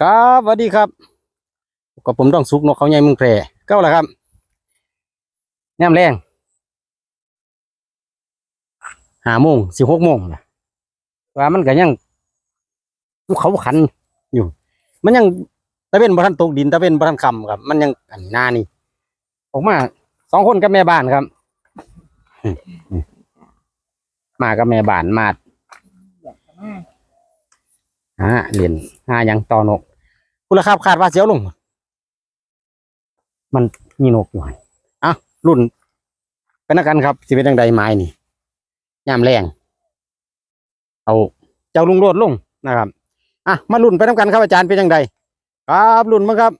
ครับสวัสดีครับกับผมต้องสุกนกเขาใหญ่เมึงแพร่ก้าแล้วครับแนมแรงห้าโมงสิบหกโมงนะว่ามันก็ยังภูเขาขันอยู่ มันยังตะเวนบทันตกดินตะเวนบทันคำครับ มันยังอันหน้านี่ออกมาสองคนกับแม่บ้านครับ มากับแม่บ้านมา ฮะเรียนหายังต่อนกคุณราคาคาดว่าเสียวลง มันมีนกอยู่อะรุ่นเป็นนักกันครับสิเป็นยังใดไม้นี่ยามแรงเอาเจ้าลุงโรดลงนะครับอะมารุ่นไปน้ำกันครับอาจารย์เป็นยังใดครับรุ่นมาครับ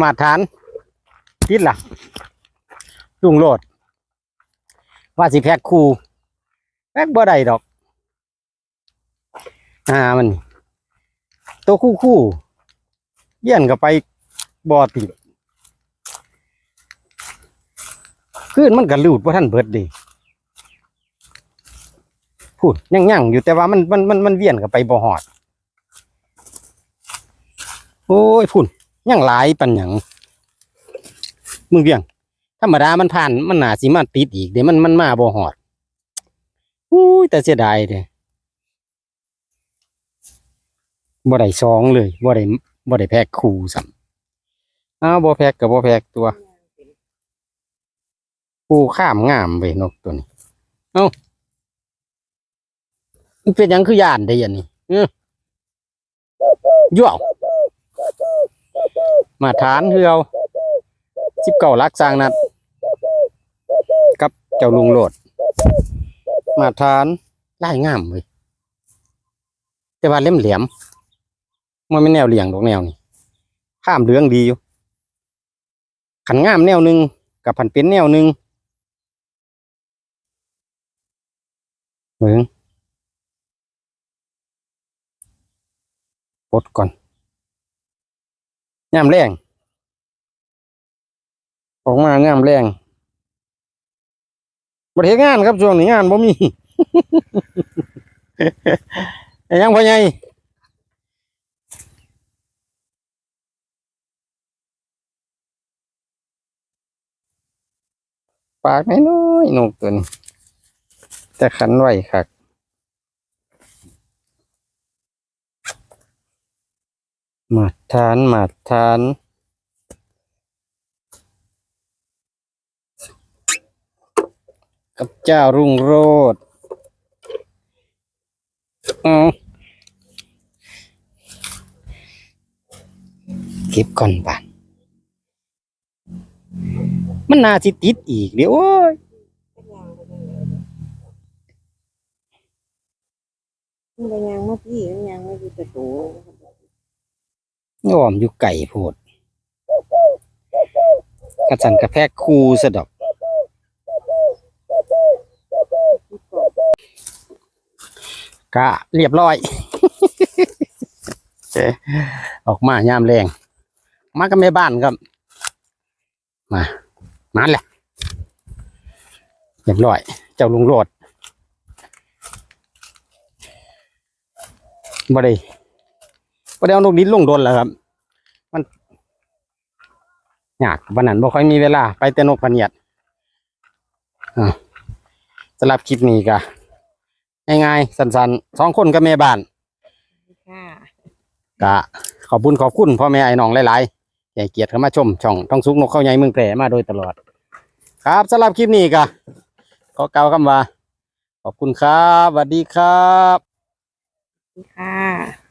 มาตรฐานติดล่ะลุงโลด ว่าสิแพ็คคู่แพ็คบ่ได้ดอก อ่ามัน ตัวคู่คู่เยี่ยนก็ไปบ่อติดขึ้นมันก็ลูดว่าท่านเบิดดีพูดยังยังอยู่แต่ว่ามันมันมันมันเวียนกับไปบ่อหอด โอ้ยพุ่น ยังหลายปันหยังมึงเวียงธรรมดามันผ่านมันหนาสิมาติดอีกเดี๋ยวมันมันมาบ่หอดอุ้ยแต่เสียดายเด้บ่ได้ซองเลยบ่ได้บ่ได้แพ็คคู่ซ้ำอ้าวบ่แพ็คกับบ่แพ็คตัวคู่ข้ามงามเว้ยนกตัวนี้เอ้ามันเป็นยังคือย่านได้ยันนี่เออย่ว มาฐานเฮือวสิบเก่าลักสร้างนัด กับเจ้าลุงโหลด มาทานไล่งามเว้ยแต่ว่าเล่มเหลี่ยมมันไม่แนวเหลี่ยงดอกแนวนี่ข้ามเหลืองดีอยู่ขันงามแนวหนึ่งกับพันเป็นแนวหนึ่งเหมืองปดก่อน งามแรงออกมางามแรงบริเฮ็ดงานครับช่วงนี้งานบ่มียังพ่อใหญ่ปากน้อยๆนกตัวนี้แต่ขันไหวคัก มาทานมาทานกับเจ้ารุ่งโรดอ๋อเก็บก่อนบ้านมันน่าสิติดอีกเดี๋ยวโอ้ยมันไปยางมาพี่มันยางมาพี่ประตู ยอมอยู่ไก่โพดกระสันกระแพกคูสะดอกกะเรียบร้อยเอ๊ออกมายามแรง มากับแม่บ้านครับ มามาแหละเรียบร้อย เจ้าลุงโรดบ่ได้ บ่ได้เอานกดินลงโดนแล้วครับ มันยากวันนั้นบ่ค่อยมีเวลา ไปแต่นกพะเนียดอ่าสำหรับคลิปนี้ก็ง่ายๆสั้นๆสองคนกับแม่บ้านค่ะก็ขอบคุณขอบคุณพ่อแม่ไอ้น้องหลายๆใจเกียรติเข้ามาชม ช่องท้องสุกนกเข้าใหญ่เมืองแพร่มาโดยตลอด ครับสำหรับคลิปนี้ก็ขอกล่าวคำว่า ขอบคุณครับสวัสดีครับค่ะ